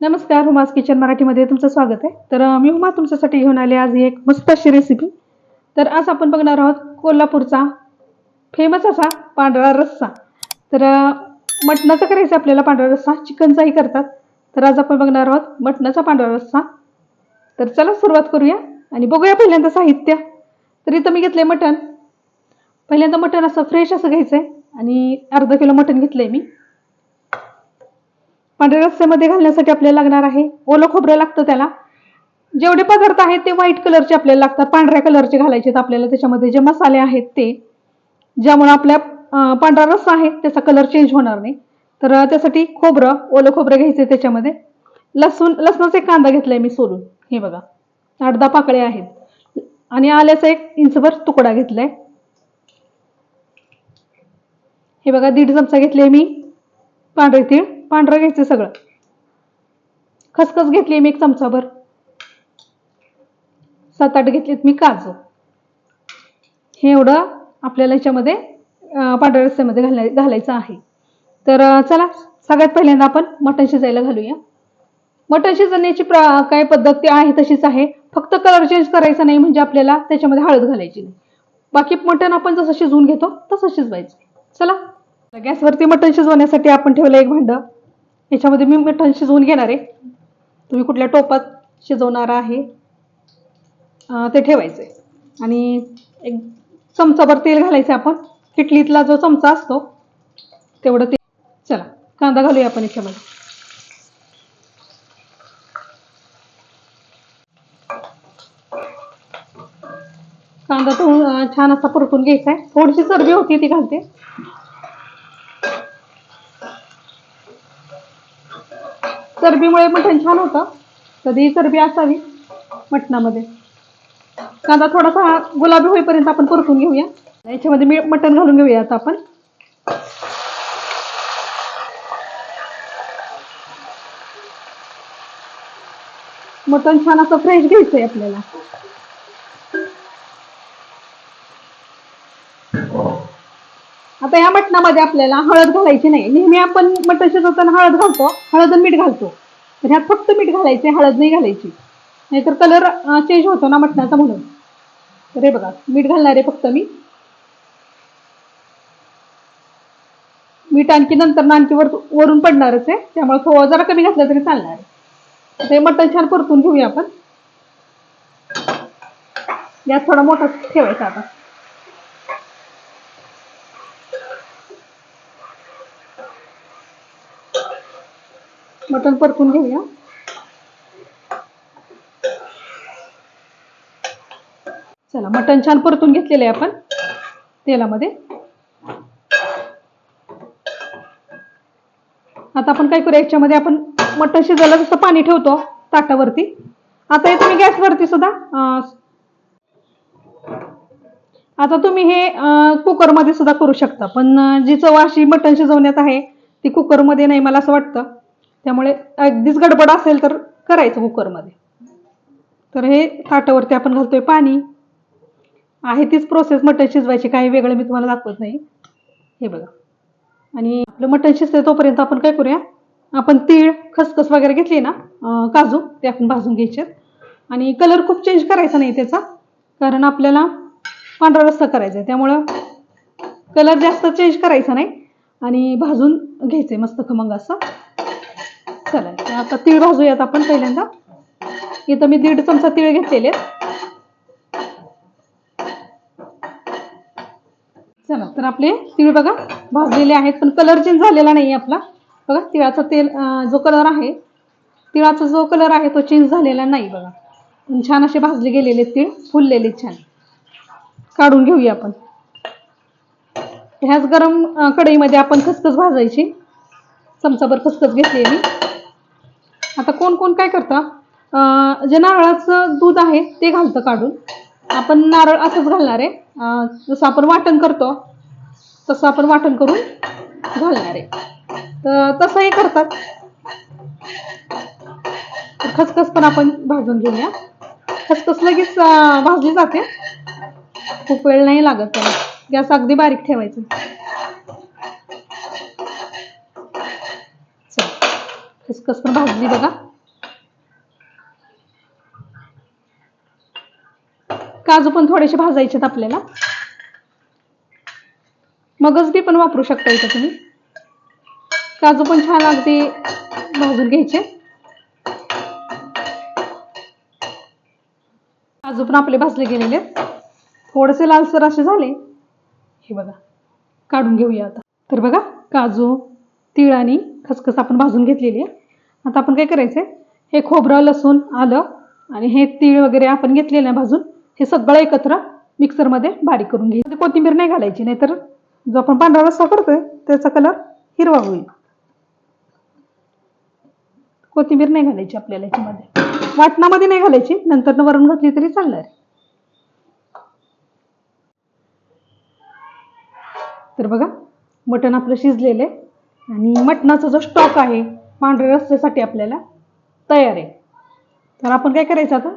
नमस्कार hummus kitchen मराठीमध्ये तुमचं स्वागत आहे. तर मी हुमा तुमच्यासाठी घेऊन आले आज एक मस्त अशी रेसिपी तर आज आपण बघणार आहोत कोल्हापूरचा फेमस असा पांढरा रस्सा. तर मटणाचा करायचा आपल्याला पांढरा रस्सा. चिकनचाही करतात. तर आज आपण बघणार आहोत मटणाचा पांढरा रस्सा. तर चला सुरुवात करूया आणि बघूया पहिल्यांदा साहित्य. तर इथं मी घेतलंय मटण. पहिल्यांदा मटण असं फ्रेश असं घ्यायचं आहे आणि अर्धा किलो मटण आहे मी. पांढऱ्या रस्स्यामध्ये घालण्यासाठी आपल्याला लागणार आहे. ओलं खोबरं लागतं त्याला. जेवढे पदार्थ आहेत ते व्हाईट कलरचे आपल्याला लागतात. पांढऱ्या कलरचे घालायचे आहेत आपल्याला. त्याच्यामध्ये जे मसाले आहेत ते. ज्यामुळे आपल्या पांढरा रस्सा आहे त्याचा कलर चेंज होणार नाही. तर त्यासाठी खोबरं ओलं खोबरं घ्यायचं त्याच्यामध्ये. लसूण लसणाचा एक कांदा घेतलाय मी सोलून. हे बघा. आठ दहा पाकळे आहेत. आणि आल्याचा एक इंचभर तुकडा घेतलाय. हे बघा दीड चमचा घेतले मी. पांढरे तीळ. पांढरं घ्यायचं सगळं. खसखस घेतली मी एक चमचाभर. सात आठ घेतलेत मी काजू. हे एवढं आपल्याला याच्यामध्ये पांढऱ्या रस्त्यामध्ये घालाय घालायचं आहे. तर चला सगळ्यात पहिल्यांदा आपण मटण शिजायला घालूया. मटण शिजवण्याची प्र काय पद्धत ती आहे तशीच आहे. फक्त कलर चेंज करायचा नाही म्हणजे आपल्याला त्याच्यामध्ये हळद घालायची नाही. बाकी मटण आपण जसं शिजवून घेतो तसं शिजवायचं. चला गॅसवरती मटण शिजवण्यासाठी आपण ठेवलं एक भांड. याच्यामध्ये मी मटण शिजवून घेणार आहे. तुम्ही कुठल्या टोपात शिजवणार आहे ते ठेवायचं आहे आणि एक चमचाभर तेल घालायचं आपण. किटलीतला जो चमचा असतो तेवढं ते चला कांदा घालूया आपण याच्यामध्ये कांदा तो छान असा परतून घ्यायचा आहे थोडीशी चरबी होती ती घालते. चरबीमुळे मटण छान होतं. कधीही चरबी असावी मटणामध्ये. कांदा थोडासा गुलाबी होईपर्यंत आपण परतून घेऊया. याच्यामध्ये मी मटण घालून घेऊया आता आपण. मटण छान असं फ्रेश घ्यायचंय आपल्याला. आता या मटणामध्ये आपल्याला हळद घालायची नाही. नेहमी आपण मटण शिजवताना हळद घालतो. हळद मीठ घालतो. तर ह्यात फक्त मीठ घालायचे हळद नाही घालायची. नाहीतर कलर चेंज होतो ना मटणाचा म्हणून. तर हे बघा मीठ घालणार आहे फक्त मी. मीठ आणखी नंतर आणखी वर वरून पडणारच आहे. त्यामुळे थोडं जरा कमी घातलं तरी चालणार आहे. ते मटण छान परतून घेऊया आपण. गॅस थोडा मोठा ठेवायचा आता. मटण परतून घेऊया. चला मटण छान परतून घेतलेलं आहे आपण. तेलामध्ये. आता आपण काय करूया याच्यामध्ये आपण मटण शिजायला जसं पाणी ठेवतो ताटावरती. आता हे तुम्ही गॅसवरती सुद्धा आता तुम्ही हे कुकरमध्ये सुद्धा करू शकता. पण जी चव अशी मटण शिजवण्यात आहे ती कुकरमध्ये नाही मला असं वाटतं. त्यामुळे अगदीच गडबड असेल तर करायचं कुकरमध्ये. तर हे ताटावरती आपण घालतोय पाणी. आहे तीच प्रोसेस मटण शिजवायची काही वेगळं मी तुम्हाला दाखवत नाही. हे बघा. आणि आपलं मटण शिजतंय तोपर्यंत आपण काय करूया? आपण तीळ खसखस वगैरे घेतली ना काजू ते आपण भाजून घ्यायचे आणि कलर खूप चेंज करायचा नाही त्याचा कारण आपल्याला पांढरा रस्सा करायचा आहे त्यामुळं कलर जास्त चेंज करायचा नाही. आणि भाजून घ्यायचंय मस्त खमंग असं. चला आता तीळ भाजूयात आपण पहिल्यांदा. इथं मी दीड चमचा तीळ घेतलेले चला तर आपले तीळ बघा भाजलेले आहेत पण कलर चेंज झालेला नाही आपला. बघा तिळाचा तेल जो कलर आहे तिळाचा जो कलर आहे तो चेंज झालेला नाही बघा. छान असे भाजले गेलेले तीळ फुललेले छान. काढून घेऊया आपण. ह्याच गरम कढईमध्ये आपण खसखस भाजायची. चमचाभर खसखस घेतलेली आता कोण कोण काय करतं? जे नारळाचं दूध आहे ते घालतं काढून. आपण नारळ असंच घालणार आहे. जसं आपण वाटण करतो तसं आपण वाटण करून घालणार आहे. तर तसंही करतात. खसखस पण आपण भाजून घेऊया. खसखस लगेच भाजली जाते. खूप वेळ नाही लागत त्याला. गॅस अगदी बारीक ठेवायचं. खसखसकर भाजली बघा. काजू पण थोडेसे भाजायचेत आपल्याला. मगज बी पण वापरू शकता इथं तुम्ही. काजू पण छान अगदी भाजून घ्यायचे. काजू पण आपले भाजले गेलेले थोडेसे लालसर असे झाले. हे बघा काढून घेऊया आता. तर बघा काजू तीळ आणि खसखस आपण भाजून घेतलेली आहे. आता आपण काय करायचंय? हे खोबरं लसूण आलं आणि हे तीळ वगैरे आपण घेतलेलं आहे भाजून. हे सगळं एकत्र मिक्सरमध्ये बारीक करून घ्यायचं. कोथिंबीर नाही घालायची नाहीतर जो आपण पांढरा रस्सा करतोय त्याचा कलर हिरवा होईल. कोथिंबीर नाही घालायची आपल्याला याच्यामध्ये. वाटणामध्ये नाही घालायची नंतर वरून घातली तरी चालणार तर बघा मटण आपलं शिजलेलं आहे आणि मटणाचा जो स्टॉक आहे पांढऱ्या रस्त्यासाठी आपल्याला तयार आहे. तर आपण काय करायचं आता?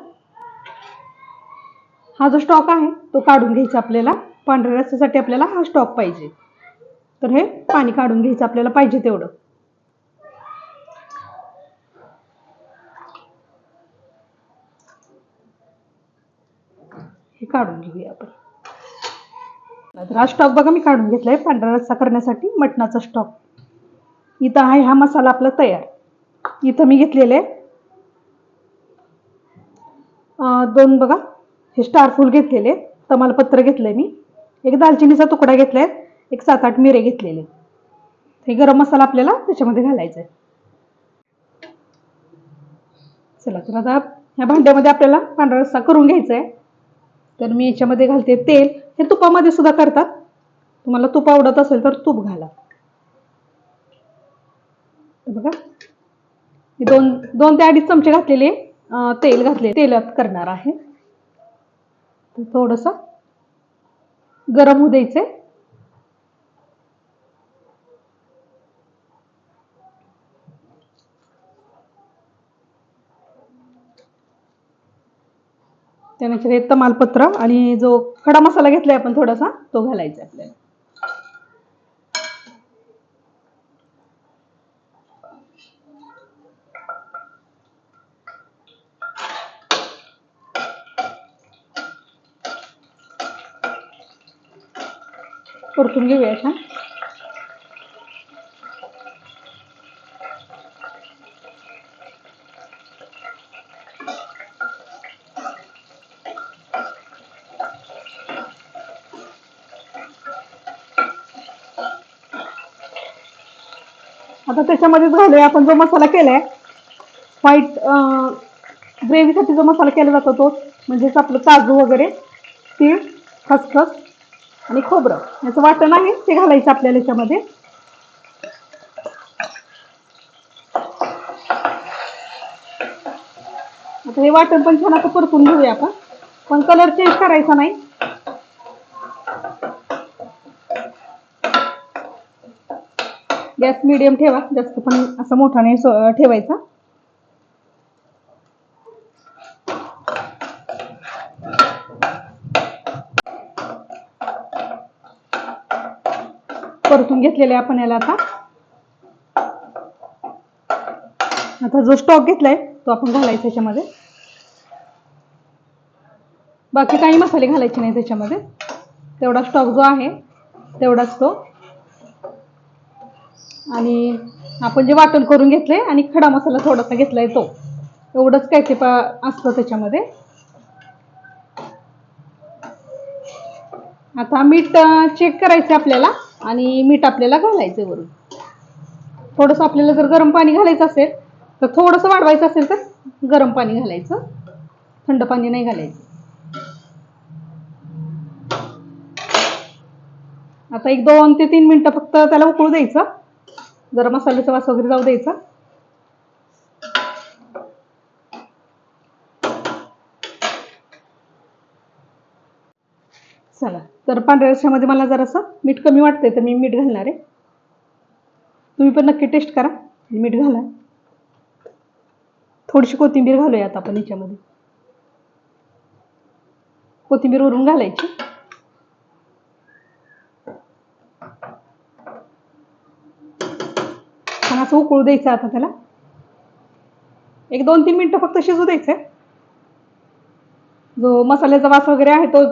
हा जो स्टॉक आहे तो काढून घ्यायचा आपल्याला. पांढऱ्या रस्त्यासाठी आपल्याला हा स्टॉक पाहिजे. तर हे पाणी काढून घ्यायचं आपल्याला पाहिजे तेवढं. हे काढून घेऊया आपण. तर हा स्टॉक बघा मी काढून घेतलाय पांढरा रस्सा करण्यासाठी मटणाचा स्टॉक इथं आहे हा मसाला आपला तयार. इथं मी घेतलेले. दोन बघा हे स्टारफूल घेतलेले तमालपत्र घेतलंय मी. एक दालचिनीचा तुकडा घेतलाय एक सात आठ मिरे घेतलेले. हे गरम मसाला आपल्याला त्याच्यामध्ये घालायचा आहे चला तर आता ह्या भांड्यामध्ये आपल्याला पांढरा रस्सा करून घ्यायचा आहे तर मी याच्यामध्ये घालते तेल. हे तुपामध्ये सुद्धा करतात. तुम्हाला तूप आवडत असेल तर तूप घाला. बघा. मी दोन दोन ते अडीच चमचे घातलेले तेल घातले तेलात करणार आहे. तर थोडस गरम होऊ द्यायचे त्यानंतर हे तमालपत्र आणि जो खडा मसाला घेतलाय आपण थोडासा तो घालायचा आपल्याला. परतून घेऊया छान. आता त्याच्यामध्येच घालूया आपण जो मसाला केलाय व्हाईट ग्रेव्हीसाठी जो मसाला केला जातो तो म्हणजेच आपलं काजू वगैरे तीळ खसखस आणि खोबरं. याचं वाटण आहे ते घालायचं आपल्याला याच्यामध्ये. आता हे वाटण पण छान असं परतून घेऊया आपण. पण कलर चेंज करायचा नाही. गॅस मिडियम ठेवा. जास्त पण असा मोठा नाही ठेवायचा. परतून घेतलेले आपण याला आता. आता जो स्टॉक घेतलाय तो आपण घालायचा त्याच्यामध्ये बाकी काही मसाले घालायचे नाही त्याच्यामध्ये तेवढा स्टॉक जो आहे तेवढाच तो. आणि आपण जे वाटण करून घेतलंय आणि खडा मसाला थोडासा घेतलाय तो. एवढंच काय ते पा- असतं त्याच्यामध्ये. आता मीठ चेक करायचं आपल्याला. आणि मीठ आपल्याला घालायचं वरून. थोडंसं आपल्याला जर गरम पाणी घालायचं असेल तर थोडंसं वाढवायचं असेल तर गरम पाणी घालायचं. थंड पाणी नाही घालायचं. आता एक दोन ते तीन मिनटं फक्त त्याला उकळू द्यायचं. जरा मसाल्याचा वास वगैरे जाऊ द्यायचा. चला. तर पांढऱ्या रश्यामध्ये मला जरासं मीठ कमी वाटतंय तर मी मीठ घालणार आहे. तुम्ही पण नक्की टेस्ट करा मीठ घाला. थोडीशी कोथिंबीर घालूया आता आपण याच्यामध्ये. कोथिंबीर वरून घालायची. छान असं उकळू द्यायचं आता त्याला. एक दोन तीन मिनटं फक्त शिजू द्यायचं जो मसाल्याचा वास वगैरे आहे तो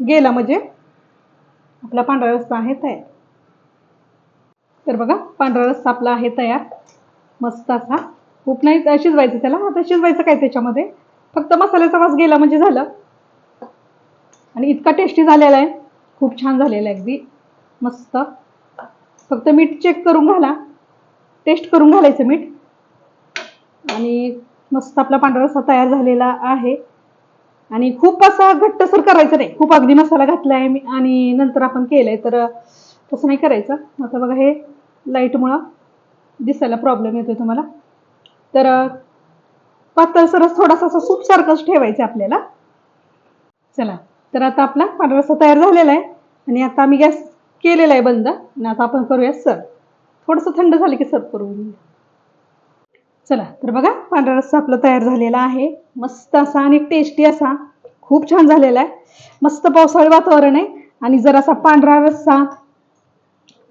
गेला म्हणजे आपला पांढरा रस्सा आहे तयार. तर बघा पांढरा रस्सा आपला आहे तयार. मस्त असा. खूप नाही शिजवायचं त्याला. आता शिजवायचं काय त्याच्यामध्ये? फक्त मसाल्याचा वास गेला म्हणजे झालं. आणि इतका टेस्टी झालेला आहे. खूप छान झालेला आहे अगदी. मस्त. फक्त मीठ चेक करून घाला. टेस्ट करून घालायचं मीठ. आणि मस्त आपला पांढरा रस्सा तयार झालेला आहे. आणि खूप असा घट्टसर करायचं नाही. खूप अगदी मसाला घातला आहे मी आणि नंतर आपण केलंय तर तसं नाही करायचं. आता बघा हे लाईटमुळं दिसायला प्रॉब्लेम येतोय तुम्हाला. तर पातळसरच थोडासा असं सूपसारखंच ठेवायचं आहे आपल्याला. चला तर आता आपला पांढरसा तयार झालेला आहे. आणि आता आम्ही गॅस केलेला आहे बंद. आणि आता आपण करूया सर्व. थोडंसं थंड झालं की सर्व करून घेऊ चला तर बघा पांढरा रस्सा आपला तयार झालेला आहे. मस्त असा आणि टेस्टी असा. खूप छान झालेला आहे. मस्त पावसाळी वातावरण आहे. आणि जर असा पांढरा रस्सा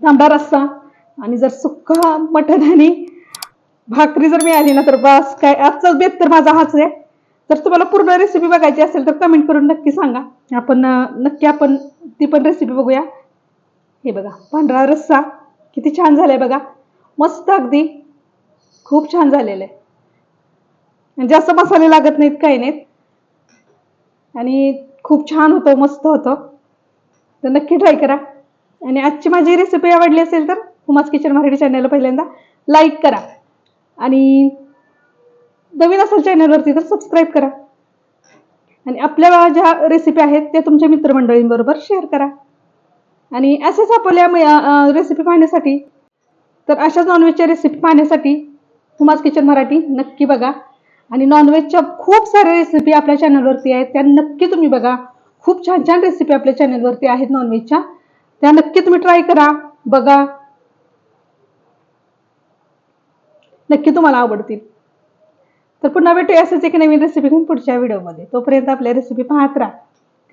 तांबडा रस्सा आणि जर सुक्का मटण आणि भाकरी जर मिळाली ना तर बस काय आजचाच बेत तर माझा हाच आहे. जर तुम्हाला पूर्ण रेसिपी बघायची असेल तर कमेंट करून नक्की सांगा. आपण नक्की आपण ती पण रेसिपी बघूया. हे बघा पांढरा रस्सा किती छान झालाय बघा. मस्त अगदी. खूप छान झालेलं आहे. जास्त मसाले लागत नाहीत काही नाहीत. आणि खूप छान होतं मस्त होतं. तर नक्की ट्राय करा. आणि आजची माझी रेसिपी आवडली असेल तर हुमास किचन मराठी चॅनलला पहिल्यांदा लाईक करा. आणि नवीन असेल चॅनलवरती तर सबस्क्राईब करा. आणि आपल्या ज्या रेसिपी आहेत त्या तुमच्या मित्रमंडळींबरोबर शेअर करा. आणि असेच आपल्या रेसिपी पाहण्यासाठी तर अशाच नॉनव्हेजच्या रेसिपी पाहण्यासाठी हुमास किचन मराठी नक्की बघा. आणि नॉनव्हेजच्या खूप साऱ्या रेसिपी आपल्या चॅनलवरती आहेत. त्या नक्की तुम्ही बघा. खूप छान छान रेसिपी आपल्या चॅनलवरती आहेत नॉनव्हेजच्या त्या नक्की तुम्ही ट्राय करा. बघा. नक्की तुम्हाला आवडतील. तर पुन्हा भेटूया असंच एक नवीन रेसिपी घेऊन पुढच्या व्हिडिओमध्ये तोपर्यंत आपल्या रेसिपी पाहत राहा.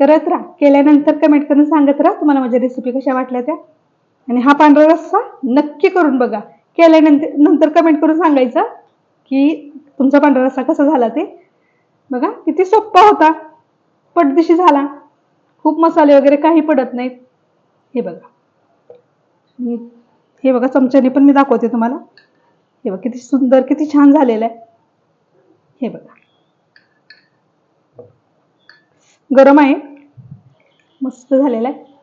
करत राहा. केल्यानंतर कमेंट करून सांगत राहा तुम्हाला माझ्या रेसिपी कशा वाटल्या त्या. आणि हा पांढरा रस्सा नक्की करून बघा. केल्यानंतर नंतर कमेंट करून सांगायचं की तुमचा पांढरा रस्सा कसा झाला ते. बघा किती सोप्पा होता. पटदिशी झाला. खूप मसाले वगैरे काही पडत नाहीत. हे बघा. हे बघा चमच्याने पण मी दाखवते तुम्हाला. हे बघा किती सुंदर किती छान झालेलं आहे. हे बघा. गरम आहे. मस्त झालेलं आहे.